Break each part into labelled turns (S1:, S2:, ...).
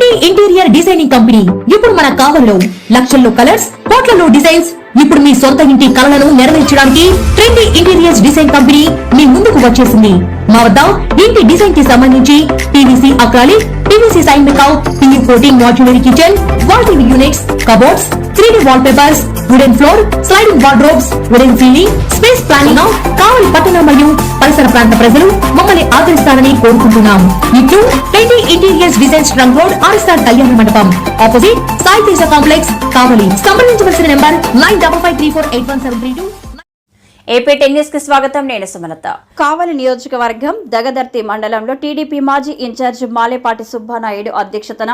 S1: be trendy interior designing company. ఇప్పుడు మన కావల్లో లక్షల్లో కలర్స్ కోట్లలో డిజైన్స్. ఇప్పుడు మీ సొంత ఇంటి కలలను నెరవేర్చడానికి ట్రెండీ ఇంటీరియర్స్ డిజైన్ కంపెనీ మీ ముందుకు వచ్చేసింది. మా వద్ద ఇంటి డిజైన్కి సంబంధించి PVC acrylic PVC sign మేకౌట్ PU coating modular kitchen wall TV units cupboards three D wallpapers wooden floor sliding wardrobes wooden ceiling space planning Kavali పట్టణ మరియు పరిసర ప్రాంత ప్రజలు మమ్మల్ని ఆదరిస్తారని కోరుకుంటున్నాం. ఇట్లు trendy interiors designs trunk road RSR Kalyana Mandapam opposite Sai Teja complex Kavali సంప్రదించవలసిన number nine double five three four eight one seven three
S2: two AP టెన్నిస్కి స్వాగతం. నేను సుమలత. కావలి నియోజకవర్గం దగదర్తి మండలంలో టీడీపీ మాజీ ఇన్ఛార్జ్ మాలేపాటి సుబ్బానాయుడు అధ్యక్షతన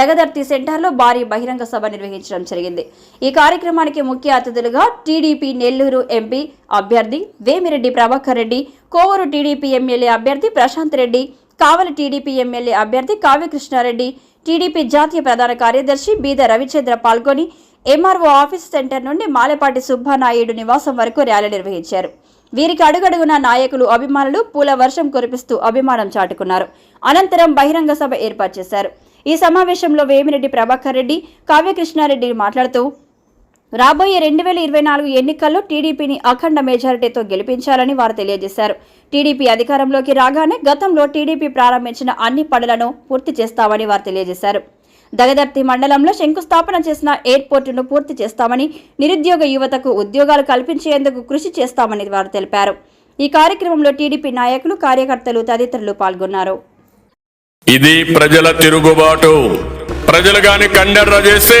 S2: దగదర్తి సెంటర్లో భారీ బహిరంగ సభ నిర్వహించడం జరిగింది. ఈ కార్యక్రమానికి ముఖ్య అతిథులుగా టీడీపీ నెల్లూరు ఎంపీ అభ్యర్థి వేమిరెడ్డి ప్రభాకర్ రెడ్డి కోవూరు టీడీపీ ఎమ్మెల్యే అభ్యర్థి ప్రశాంత్ రెడ్డి కావలి టీడీపీ ఎమ్మెల్యే అభ్యర్థి కావ్యకృష్ణారెడ్డి టీడీపీ జాతీయ ప్రధాన కార్యదర్శి బీద రవిచంద్ర పాల్గొని ఎంఆర్ఓ ఆఫీస్ సెంటర్ నుండి మాలపాటి సుబ్బానాయుడు నివాసం వరకు ర్యాలీ నిర్వహించారు. వీరికి అడుగడుగున నాయకులు అభిమానులు పూల వర్షం కురిపిస్తూ అభిమానం చాటుకున్నారు. అనంతరం బహిరంగ సభ ఏర్పాటు చేశారు. ఈ సమావేశంలో వేమిరెడ్డి ప్రభాకర్ రెడ్డి కావ్యకృష్ణారెడ్డి మాట్లాడుతూ రాబోయే రెండు వేల ఇరవై నాలుగు ఎన్నికల్లో టీడీపీని అఖండ మెజారిటీతో గెలిపించాలని వారు తెలియజేశారు. టీడీపీ అధికారంలోకి రాగానే గతంలో టీడీపీ ప్రారంభించిన అన్ని పనులను పూర్తి చేస్తామని వారు తెలియజేశారు. దగదర్తి మండలంలో శంకుస్థాపన చేసిన ఎయిర్పోర్టును పూర్తి చేస్తామని నిరుద్యోగ యువతకు ఉద్యోగాలు కల్పించేందుకు కృషి చేస్తామని వారు తెలిపారు. ఈ కార్యక్రమంలో టీడీపీ నాయకులు కార్యకర్తలు తదితరులు పాల్గొన్నారు.
S3: ఇది ప్రజల తిరుగుబాటు. ప్రజలు గాని కండర్ర చేస్తే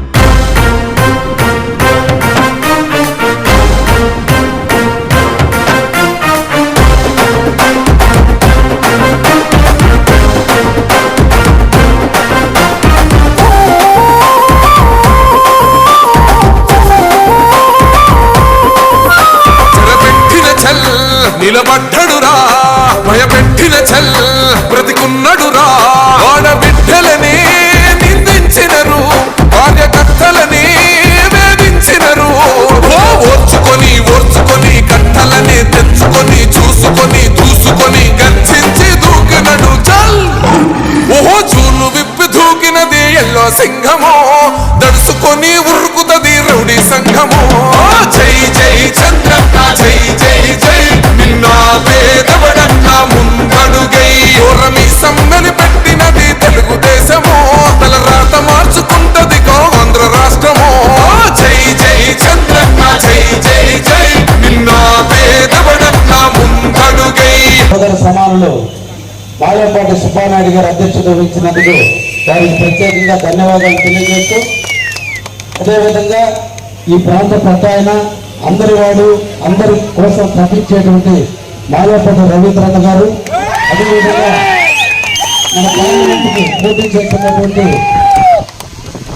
S4: నిలబడ్డడురా
S5: సోదర సమానులు బాలపాటి సుబ్బానాయుడు గారు అధ్యక్షత వహించినందుకు వారికి ప్రత్యేకంగా ధన్యవాదాలు తెలియజేస్తూ అదేవిధంగా ఈ ప్రాంత పెద్ద ఆయన అందరి వాడు అందరి కోసం తప్పించేటువంటి మాలపాటి రవీంద్రన్న గారు అదేవిధంగా మన పార్లమెంట్కి పోటీ చేస్తున్నటువంటి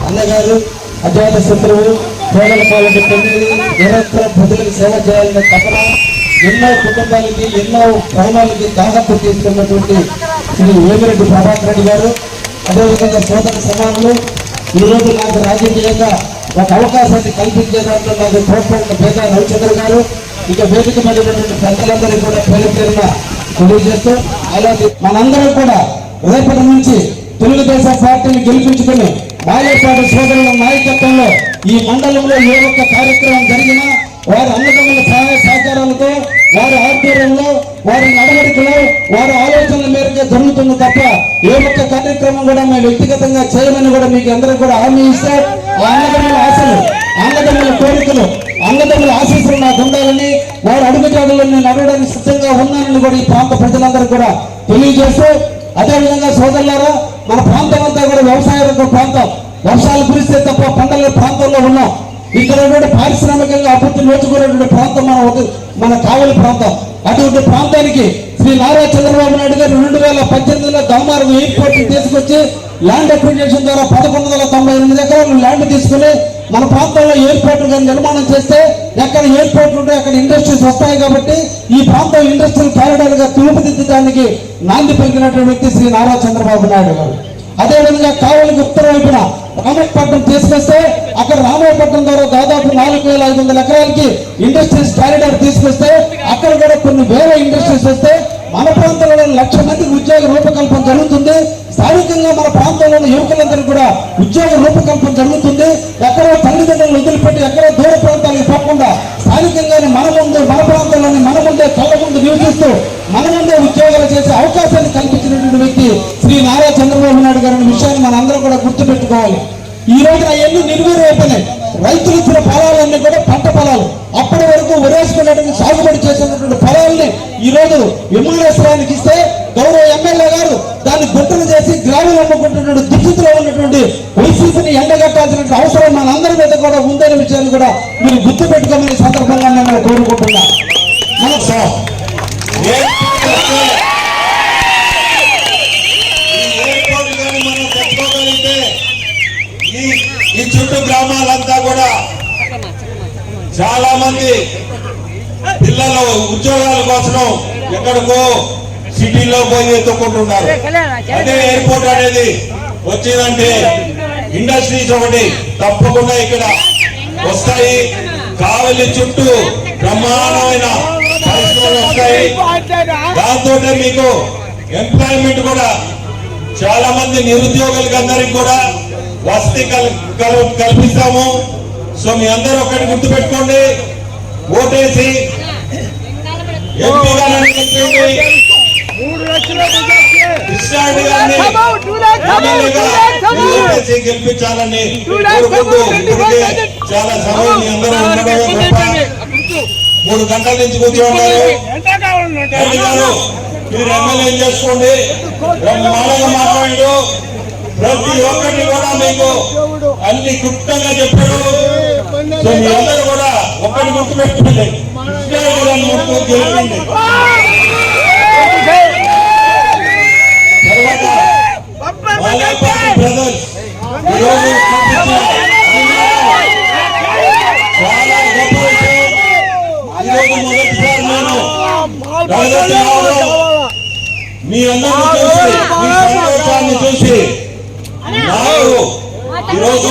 S5: అన్నగారు అజాత శత్రువు పేదల పాలన పెళ్ళి నిరంతరం ప్రజలకు సేవ చేయాలనే తపన ఎన్నో కుటుంబాలకి ఎన్నో ప్రాణాలకి దాదాపు తీసుకున్నటువంటి శ్రీ వేమిరెడ్డి ప్రభాకర్ రెడ్డి గారు. అదేవిధంగా సోదర సమానులు ఈరోజు నాకు రాజకీయంగా ఒక అవకాశాన్ని కల్పించే దాంట్లో నాకు తోడ్పడిన పేద రవిచంద్ర గారు ఇక వేదిక మీద ఉన్నటువంటి పెద్దలందరికీ కూడా పేరు పేరున తెలియజేస్తూ అలాగే మనందరం కూడా రేపటి నుంచి తెలుగుదేశం పార్టీని గెలిపించుకుని బాలేపాటి సోదరుల నాయకత్వంలో ఈ మండలంలో ఏ ఒక్క కార్యక్రమం జరిగినా వారి అన్నదమ్ముల సహాయ సహకారాలతో వారి ఆధ్వర్యంలో వారి నడవడికలో వారి ఆలోచనల మేరకు జరుగుతుంది తప్ప ఏ ఒక్క కార్యక్రమం కూడా మేము వ్యక్తిగతంగా చేయమని కూడా మీకు అందరూ కూడా హామీ ఇస్తే ఆ అన్నదమ్ముల ఆశలు అన్నదమ్ముల కోరికలు అన్నదమ్ముల ఆశీస్సులు నాకు ఉండాలని వారి అడుగుజాడలో నేను నడవడానికి సిద్ధంగా ఉన్నానని కూడా ఈ ప్రాంత ప్రజలందరూ కూడా తెలియజేస్తూ అదేవిధంగా సోదరులారా మన ప్రాంతం అంతా కూడా వ్యవసాయ రంగ ప్రాంతం. వర్షాలు కురిస్తే తప్ప పంటల ప్రాంతం ఉన్నటువంటి పారిశ్రామికంగా అభివృద్ధి నోచుకునేటువంటి ప్రాంతం మన మన కావలి ప్రాంతం. అటువంటి ప్రాంతానికి శ్రీ నారా చంద్రబాబు నాయుడు గారు రెండు వేల పద్దెనిమిదిలో దౌమారం ఎయిర్పోర్ట్ తీసుకొచ్చి ల్యాండ్ అక్విజిషన్ ద్వారా పదకొండు వందల తొంభై ఎనిమిది ఎకరాలు ల్యాండ్ తీసుకుని మన ప్రాంతంలో ఎయిర్పోర్ట్ కానీ నిర్మాణం చేస్తే ఎక్కడ ఎయిర్పోర్ట్ ఉంటే అక్కడ ఇండస్ట్రీస్ వస్తాయి కాబట్టి ఈ ప్రాంతం ఇండస్ట్రియల్ క్యారిడార్గా గా నాంది పలికినటువంటి వ్యక్తి శ్రీ నారా చంద్రబాబు నాయుడు గారు. అదేవిధంగా కావలికి ఉత్తర వైపున రామపట్నం తీసుకొస్తే అక్కడ రామపట్నం ద్వారా దాదాపు నాలుగు వేల ఐదు వందల ఎకరాలకి ఇండస్ట్రీస్ కారిడార్ తీసుకొస్తే అక్కడ కూడా కొన్ని వేల ఇండస్ట్రీస్ వస్తే మన ప్రాంతంలో లక్ష మందికి ఉద్యోగ రూపకల్పన జరుగుతుంది. స్థానికంగా మన ప్రాంతంలోని యువకులందరూ కూడా ఉద్యోగ రూపకల్పన జరుగుతుంది. ఎక్కడో తల్లిదండ్రులు వదిలిపెట్టి ఎక్కడో దూర ప్రాంతాలకు పోకుండా స్థానికంగానే మన ముందు మన ప్రాంతంలోని మన ముందే కళ్ళ ముందు నివసిస్తూ మన ఈ రోజున అవన్నీ నిర్వీర్యం అయిపోయినాయి. రైతులు ఇచ్చిన పొలాలన్నీ కూడా పంట పొలాలు. అప్పటి వరకు వరేసుకున్నటువంటి సాగుబడి చేసినటువంటి పొలాలని ఈ రోజు విమానాశ్రయానికి ఇస్తే గౌరవ ఎమ్మెల్యే గారు దాన్ని గుట్టలు చేసి గ్రామీణ అమ్ముకుంటున్నటువంటి దుస్థితిలో ఉన్నటువంటి వైసీపీని ఎండగట్టాల్సిన అవసరం మనందరి మీద కూడా ఉందనే విషయాన్ని కూడా మీరు గుర్తు పెట్టుకోమని సందర్భంగా నేను కోరుకుంటున్నా. మనకు
S6: ఉద్యోగాల కోసం ఎక్కడికో సిటీలో పోయి ఎత్తుకుంటున్నారు అదే ఎయిర్పోర్ట్ అనేది వచ్చిందంటే ఇండస్ట్రీస్ ఒకటి తప్పకుండా ఇక్కడ వస్తాయి. కావలి చుట్టూ బ్రహ్మాండమైన పరిశ్రమలు వస్తాయి. దాంతో మీకు ఎంప్లాయ్మెంట్ కూడా చాలా మంది నిరుద్యోగులకి అందరికి కూడా వసతి కల్ కల్- కల్పిస్తాము. సో మీ అందరూ ఒకటి గుర్తు పెట్టుకోండి ఓటేసి గెలిపించాలని కోరుకుంటూ ఇప్పటికే చాలా సమయం అందరూ ఉండడమే గొప్ప మూడు గంటల నుంచి గారు మీరు ఎమ్మెల్యే చేసుకోండి. మాట్లాడు ప్రతి ఒక్కటి కూడా మీకు అన్ని గుప్తంగా చెప్పాడు. సో మీ అందరూ కూడా ఒకటి గుర్తు గెలిపింది తర్వాత బ్రదర్స్ ఈరోజు చాలా గొప్ప విషయం ఈరోజు మొదటిసారి నేను రాజకీయ రావడం మీ అందరిని చూసి మీ సంతోషాన్ని చూసి నాకు ఈరోజు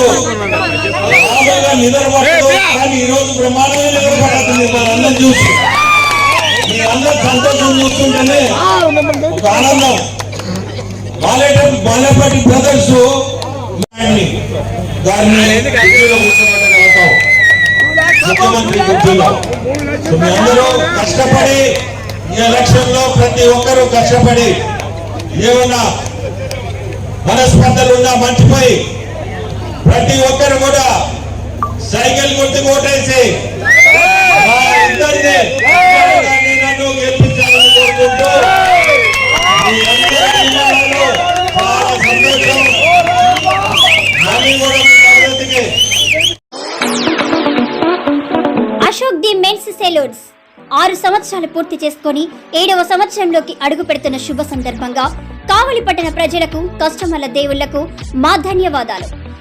S6: కానీ ఈరోజు బ్రహ్మాండంగా నిద్రపడుతుంది అందరం చూసి. మీ అందరి సంతోషం చూస్తుంటేనే ఒక ఆనందం. మాలేట మాలేపాటి బ్రదర్స్ ముఖ్యమంత్రి మీ అందరూ కష్టపడి ఈ ఎలక్షన్లో ప్రతి ఒక్కరూ కష్టపడి ఏమన్నా మనస్పర్ధలు ఉన్నా మర్చిపోయి ప్రతి ఒక్కరు కూడా సైకిల్ గుర్తు ఓటేసి మా ఇద్దరిని నన్ను గెలిపించాలని కోరుకుంటూ మీ అందరి అభిమానాలు చాలా సంతోషం. మళ్ళీ కూడా మీ
S2: అశోక్ ది మెన్స్ సెలూన్స్. ఆరు సంవత్సరాలు పూర్తి చేసుకొని ఏడవ సంవత్సరంలోకి అడుగు పెడుతున్న శుభ సందర్భంగా కావలి పట్టణ ప్రజలకు కస్టమర్ల దేవుళ్ళకు మా ధన్యవాదాలు.